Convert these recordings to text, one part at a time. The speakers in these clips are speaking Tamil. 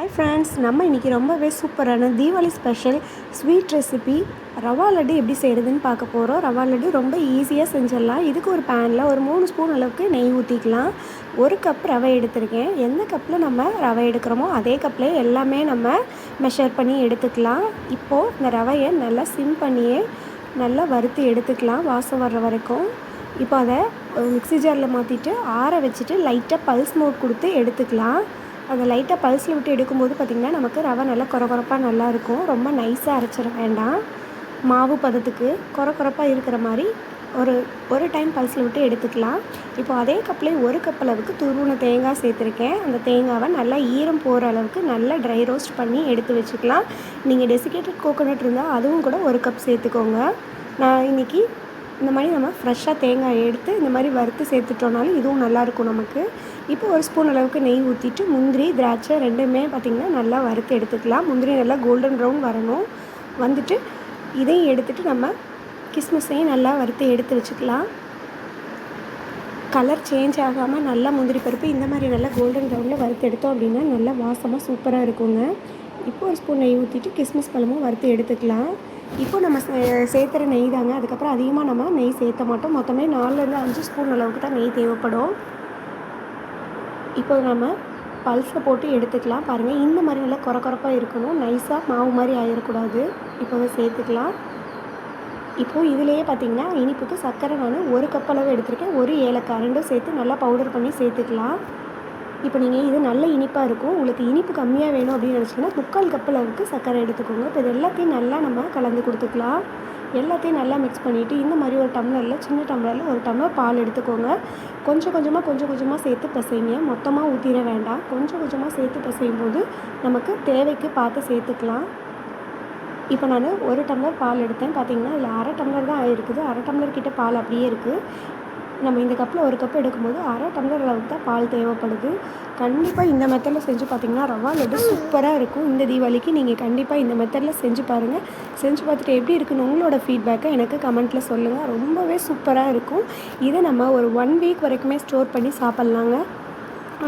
ஹாய் ஃப்ரெண்ட்ஸ் நம்ம இன்றைக்கி ரொம்பவே சூப்பரான Deepavali special sweet recipe rava laddu எப்படி செய்கிறதுன்னு பார்க்க போகிறோம் ரவா லட்டு ரொம்ப ஈஸியாக செஞ்சிடலாம். இதுக்கு ஒரு பேனில் ஒரு மூணு ஸ்பூன் அளவுக்கு நெய் ஊற்றிக்கலாம் ஒரு கப் ரவை எடுத்திருக்கேன். எந்த கப்பில் நம்ம ரவை எடுக்கிறோமோ அதே கப்பில் எல்லாமே நம்ம மெஷர் பண்ணி எடுத்துக்கலாம். இப்போது இந்த ரவையை நல்லா சிம் பண்ணியே நல்லா வறுத்து எடுத்துக்கலாம் வாசம் வர்ற வரைக்கும். இப்போ அதை மிக்சி ஜாரில் மாற்றிட்டு ஆற வச்சுட்டு லைட்டாக பல்ஸ் மோட் கொடுத்து எடுத்துக்கலாம். அந்த லைட்டாக பல்ஸில் விட்டு எடுக்கும்போது பார்த்திங்கன்னா நமக்கு ரவை நல்லா குறகுறப்பாக நல்லாயிருக்கும் ரொம்ப நைஸாக அரைச்சிட வேண்டாம். மாவு பதத்துக்கு குறகுறப்பாக இருக்கிற மாதிரி ஒரு ஒரு டைம் பல்ஸில் விட்டு எடுத்துக்கலாம். இப்போ அதே கப்லேயே ஒரு கப் அளவுக்கு துருவின தேங்காய் சேர்த்துருக்கேன். அந்த தேங்காவை நல்லா ஈரம் போகிற அளவுக்கு நல்லா ட்ரை ரோஸ்ட் பண்ணி எடுத்து வச்சுக்கலாம். நீங்கள் டெசிகேட்டட் கோகோனட் இருந்தால் அதுவும் கூட ஒரு கப் சேர்த்துக்கோங்க. நான் இன்றைக்கி இந்த மாதிரி நம்ம ஃப்ரெஷ்ஷாக தேங்காய் எடுத்து இந்த மாதிரி வறுத்து சேர்த்துட்டோனாலும் இதுவும் நல்லாயிருக்கும் நமக்கு. இப்போ ஒரு ஸ்பூன் அளவுக்கு நெய் ஊற்றிட்டு முந்திரி திராட்சை ரெண்டுமே பார்த்திங்கன்னா நல்லா வறுத்து எடுத்துக்கலாம். முந்திரி நல்லா கோல்டன் ப்ரௌன் வரணும். வந்துட்டு இதையும் எடுத்துகிட்டு நம்ம கிஸ்மிஸையும் நல்லா வறுத்து எடுத்து வச்சுக்கலாம். கலர் சேஞ்ச் ஆகாமல் நல்லா முந்திரி பருப்பு இந்த மாதிரி நல்லா கோல்டன் ப்ரௌனில் வறுத்து எடுத்தோம் அப்படின்னா நல்லா வாசமாக சூப்பராக இருக்குங்க. இப்போ ஒரு ஸ்பூன் நெய் ஊற்றிட்டு கிஸ்மிஸ் பழமும் வறுத்து எடுத்துக்கலாம். இப்போ நம்ம சேர்த்துற நெய் தாங்க. அதுக்கப்புறம் அதிகமாக நம்ம நெய் சேர்த்த மாட்டோம். மொத்தமே நாலுலேருந்து அஞ்சு ஸ்பூன் அளவுக்கு தான் நெய் தேவைப்படும். இப்போ நம்ம பல்ஸை போட்டு எடுத்துக்கலாம். பாருங்கள் இந்த மாதிரி நல்லா குறை குறப்பாக இருக்கணும். நைஸாக மாவு மாதிரி ஆகிடக்கூடாது இப்போ அதை சேர்த்துக்கலாம். இப்போது இதிலேயே பார்த்திங்கன்னா இனிப்புக்கு சர்க்கரை நான் ஒரு கப் அளவு எடுத்திருக்கேன். ஒரு ஏலக்காய் ரெண்டும் சேர்த்து நல்லா பவுடர் பண்ணி சேர்த்துக்கலாம். இப்போ நீங்கள் இது நல்ல இனிப்பாக இருக்கும். உங்களுக்கு இனிப்பு கம்மியாக வேணும் அப்படின்னு நினச்சிங்கன்னா முக்கால் கப் அளவுக்கு சர்க்கரை எடுத்துக்கோங்க. இப்போ இது எல்லாத்தையும் நல்லா நம்ம கலந்து கொடுத்துக்கலாம். எல்லாத்தையும் நல்லா மிக்ஸ் பண்ணிவிட்டு இந்த மாதிரி ஒரு டம்ளரில் சின்ன டம்ளரில் ஒரு டம்ளர் பால் எடுத்துக்கோங்க. கொஞ்சம் கொஞ்சமாக கொஞ்சம் கொஞ்சமாக சேர்த்து பசைங்க. மொத்தமாக ஊற்றிட வேண்டாம். கொஞ்சம் கொஞ்சமாக சேர்த்து பசையும் போது நமக்கு தேவைக்கு பார்த்து சேர்த்துக்கலாம். இப்போ நான் ஒரு டம்ளர் பால் எடுத்தேன். பார்த்தீங்கன்னா இதில் அரை டம்ளர் தான் ஆயிருக்குது. அரை டம்ளர் கிட்ட பால் அப்படியே இருக்குது நம்ம இந்த கப்பில் ஒரு கப் எடுக்கும்போது அரை டம்ளர் அளவுக்கு தான் பால் தேவைப்படுது. கண்டிப்பாக இந்த மெத்தடில் செஞ்சு பார்த்தீங்கன்னா ரவா லட்டு சூப்பராக இருக்கும். இந்த தீபாவளிக்கு நீங்கள் கண்டிப்பாக இந்த மெத்தடில் செஞ்சு பாருங்கள் செஞ்சு பார்த்துட்டு எப்படி இருக்குன்னு உங்களோட ஃபீட்பேக்கை எனக்கு கமெண்ட்டில் சொல்லுங்கள் ரொம்பவே சூப்பராக இருக்கும். இதை நம்ம ஒரு ஒன் வீக் வரைக்குமே ஸ்டோர் பண்ணி சாப்பிட்லாங்க.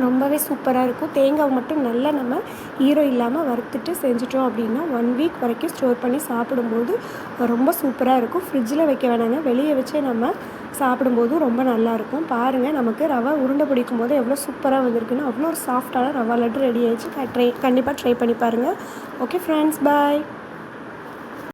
ரொம்பவே சூப்பராக இருக்கும். தேங்காய் மட்டும் நல்லா நம்ம ஈரோ இல்லாமல் வறுத்துட்டு செஞ்சிட்டோம் அப்படின்னா ஒன் வீக் வரைக்கும் ஸ்டோர் பண்ணி சாப்பிடும்போது ரொம்ப சூப்பராக இருக்கும். ஃப்ரிட்ஜில் வைக்க வேணாங்க. வெளியே வச்சே நம்ம சாப்பிடும்போதும் ரொம்ப நல்லாயிருக்கும் பாருங்கள் நமக்கு ரவை உருண்டை பிடிக்கும் போது எவ்வளோ சூப்பராக வந்திருக்குன்னு அவ்வளோ ஒரு சாஃப்டான ரவா லட்டு ரெடி ஆகிடுச்சு ட்ரை கண்டிப்பாக ட்ரை பண்ணி பாருங்கள் ஓகே ஃப்ரெண்ட்ஸ் பாய்